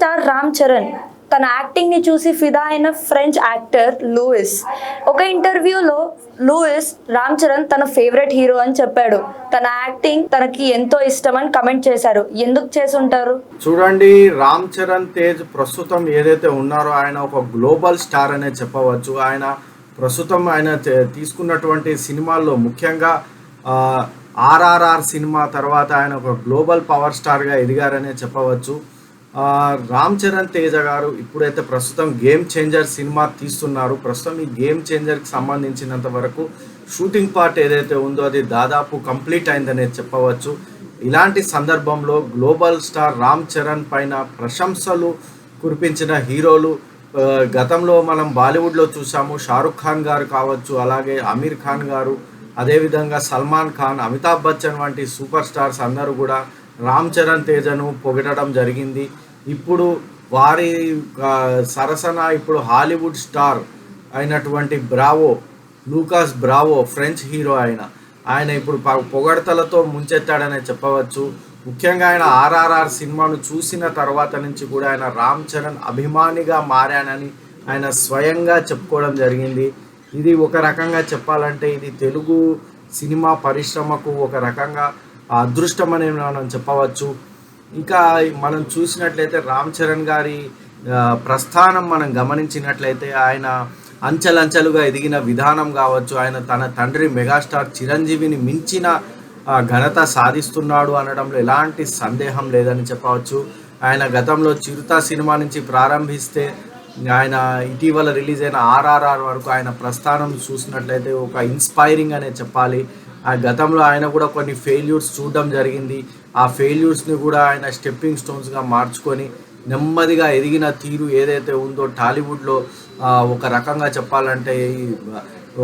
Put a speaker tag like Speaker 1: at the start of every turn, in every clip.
Speaker 1: Star Ram Charan తన యాక్టింగ్ని చూసి ఫిదా అయిన ఫ్రెంచ్ యాక్టర్ లూయిస్ ఒక ఇంటర్వ్యూలో లూయిస్ రామ్ చరణ్ తన ఫేవరెట్ హీరో అని చెప్పాడు. తన యాక్టింగ్ తనకి ఎంతో ఇష్టమని కమెంట్ చేశారు. ఎందుకు చేసుంటారు
Speaker 2: చూడండి రామ్ చరణ్ తేజ్ ప్రస్తుతం ఏదైతే ఉన్నారో ఆయన ఒక గ్లోబల్ స్టార్ అనే చెప్పవచ్చు. ఆయన ప్రస్తుతం ఆయన తీసుకున్నటువంటి సినిమాల్లో ముఖ్యంగా ఆర్ఆర్ఆర్ సినిమా తర్వాత ఆయన ఒక గ్లోబల్ పవర్ స్టార్గా ఎదిగారనే చెప్పవచ్చు. రామ్ చరణ్ తేజ గారు ఇప్పుడైతే ప్రస్తుతం గేమ్ చేంజర్ సినిమా తీస్తున్నారు. ప్రస్తుతం ఈ గేమ్ చేంజర్కి సంబంధించినంత వరకు షూటింగ్ పార్ట్ ఏదైతే ఉందో అది దాదాపు కంప్లీట్ అయిందనే చెప్పవచ్చు. ఇలాంటి సందర్భంలో గ్లోబల్ స్టార్ రామ్ చరణ్ పైన ప్రశంసలు కురిపించిన హీరోలు గతంలో మనం బాలీవుడ్లో చూసాము. షారుఖ్ ఖాన్ గారు కావచ్చు అలాగే అమీర్ ఖాన్ గారు అదేవిధంగా సల్మాన్ ఖాన్ అమితాబ్ బచ్చన్ వంటి సూపర్ స్టార్స్ అందరూ కూడా రామ్ చరణ్ తేజను పొగడడం జరిగింది. ఇప్పుడు వారి సరసన ఇప్పుడు హాలీవుడ్ స్టార్ అయినటువంటి Bravo Lucas Bravo French hero ఆయన ఆయన ఇప్పుడు పొగడతలతో ముంచెత్తాడనే చెప్పవచ్చు. ముఖ్యంగా ఆయన ఆర్ఆర్ఆర్ సినిమాను చూసిన తర్వాత నుంచి కూడా ఆయన రామ్ చరణ్ అభిమానిగా మారానని ఆయన స్వయంగా చెప్పుకోవడం జరిగింది. ఇది ఒక రకంగా చెప్పాలంటే ఇది తెలుగు సినిమా పరిశ్రమకు ఒక రకంగా అదృష్టం అని మనం చెప్పవచ్చు. ఇంకా మనం చూసినట్లయితే రామ్ చరణ్ గారి ప్రస్థానం మనం గమనించినట్లయితే ఆయన అంచెలంచెలుగా ఎదిగిన విధానం కావచ్చు ఆయన తన తండ్రి మెగాస్టార్ చిరంజీవిని మించిన ఘనత సాధిస్తున్నాడు అనడంలో ఎలాంటి సందేహం లేదని చెప్పవచ్చు. ఆయన గతంలో చిరుత సినిమా నుంచి ప్రారంభిస్తే ఆయన ఇటీవల రిలీజ్ అయిన ఆర్ఆర్ఆర్ వరకు ఆయన ప్రస్థానం చూసినట్లయితే ఒక ఇన్స్పైరింగ్ అనే చెప్పాలి. ఆ గతంలో ఆయన కూడా కొన్ని ఫెయిల్యూర్స్ చూడడం జరిగింది. ఆ ఫెయిల్యూర్స్ని కూడా ఆయన స్టెప్పింగ్ స్టోన్స్గా మార్చుకొని నెమ్మదిగా ఎదిగిన తీరు ఏదైతే ఉందో టాలీవుడ్లో ఒక రకంగా చెప్పాలంటే ఈ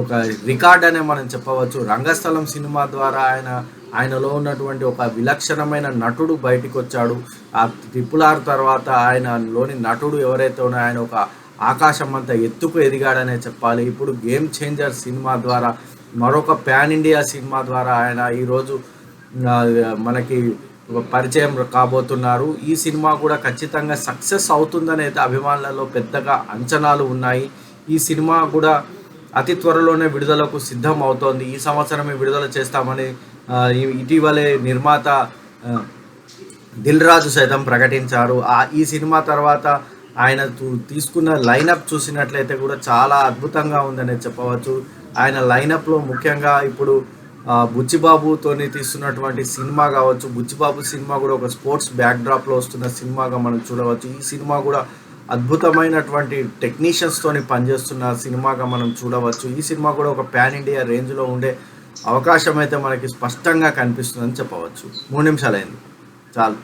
Speaker 2: ఒక రికార్డ్ అనే మనం చెప్పవచ్చు. రంగస్థలం సినిమా ద్వారా ఆయన ఆయనలో ఉన్నటువంటి ఒక విలక్షణమైన నటుడు బయటికి వచ్చాడు. ఆ ట్రిపుల్ ఆర్ తర్వాత ఆయనలోని నటుడు ఎవరైతే ఉన్నాయో ఆయన ఒక ఆకాశం అంతా ఎత్తుకు ఎదిగాడనే చెప్పాలి. ఇప్పుడు గేమ్ చేంజర్ సినిమా ద్వారా మరొక ప్యాన్ ఇండియా సినిమా ద్వారా ఆయన ఈరోజు మనకి పరిచయం కాబోతున్నారు. ఈ సినిమా కూడా ఖచ్చితంగా సక్సెస్ అవుతుందని అయితే అభిమానులలో పెద్దగా అంచనాలు ఉన్నాయి. ఈ సినిమా కూడా అతి త్వరలోనే విడుదలకు సిద్ధం అవుతోంది ఈ సంవత్సరమే విడుదల చేస్తామని ఇటీవలే నిర్మాత దిల్ రాజు సైతం ప్రకటించారు. ఆ ఈ సినిమా తర్వాత ఆయన తీసుకున్న లైనప్ చూసినట్లయితే కూడా చాలా అద్భుతంగా ఉందనే చెప్పవచ్చు. ఆయన లైనప్లో ముఖ్యంగా ఇప్పుడు బుచ్చిబాబుతోని తీస్తున్నటువంటి సినిమా కావచ్చు బుచ్చిబాబు సినిమా కూడా ఒక స్పోర్ట్స్ బ్యాక్డ్రాప్లో వస్తున్న సినిమాగా మనం చూడవచ్చు. ఈ సినిమా కూడా అద్భుతమైనటువంటి టెక్నీషియన్స్తోని పనిచేస్తున్న సినిమాగా మనం చూడవచ్చు. ఈ సినిమా కూడా ఒక ప్యాన్ ఇండియా రేంజ్లో ఉండే అవకాశం అయితే మనకి స్పష్టంగా కనిపిస్తుందని చెప్పవచ్చు. మూడు నిమిషాలైంది. చాలు.